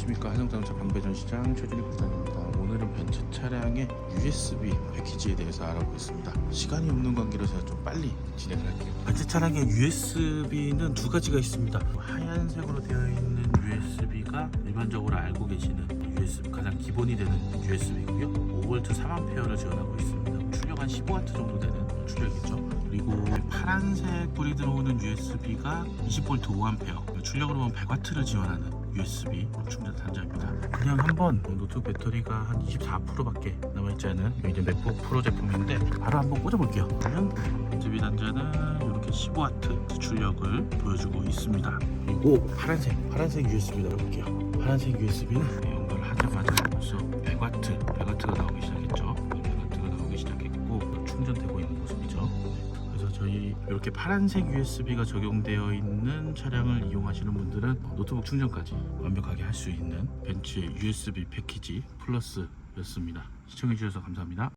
안녕하십니까. 하성자동차 방배전 시장 최준희 부장입니다. 오늘은 벤츠 차량의 USB 패키지에 대해서 알아보겠습니다. 시간이 없는 관계로 제가 좀 빨리 진행을 할게요. 벤츠 차량의 USB는 두 가지가 있습니다. 하얀색으로 되어 있는 USB가 일반적으로 알고 계시는 USB 가장 기본이 되는 USB고요. 5V 3A를 지원하고 있습니다. 출력 한 15W 정도 되는 출력이죠. 그리고 파란색 불이 들어오는 USB가 20V 5A 출력으로 보면 100W를 지원하는 USB 충전 단자입니다. 그냥 한번 노트북 배터리가 한 24%밖에 남아있지 않은 이제 맥북 프로 제품인데 바로 한번 꽂아볼게요. 그러면 USB 단자는 이렇게 15W 출력을 보여주고 있습니다. 그리고 파란색 파란색 USB 열어볼게요. 파란색 USB는 저희 이렇게 파란색 USB가 적용되어 있는 차량을 이용하시는 분들은 노트북 충전까지 완벽하게 할 수 있는 벤츠의 USB 패키지 플러스였습니다. 시청해주셔서 감사합니다.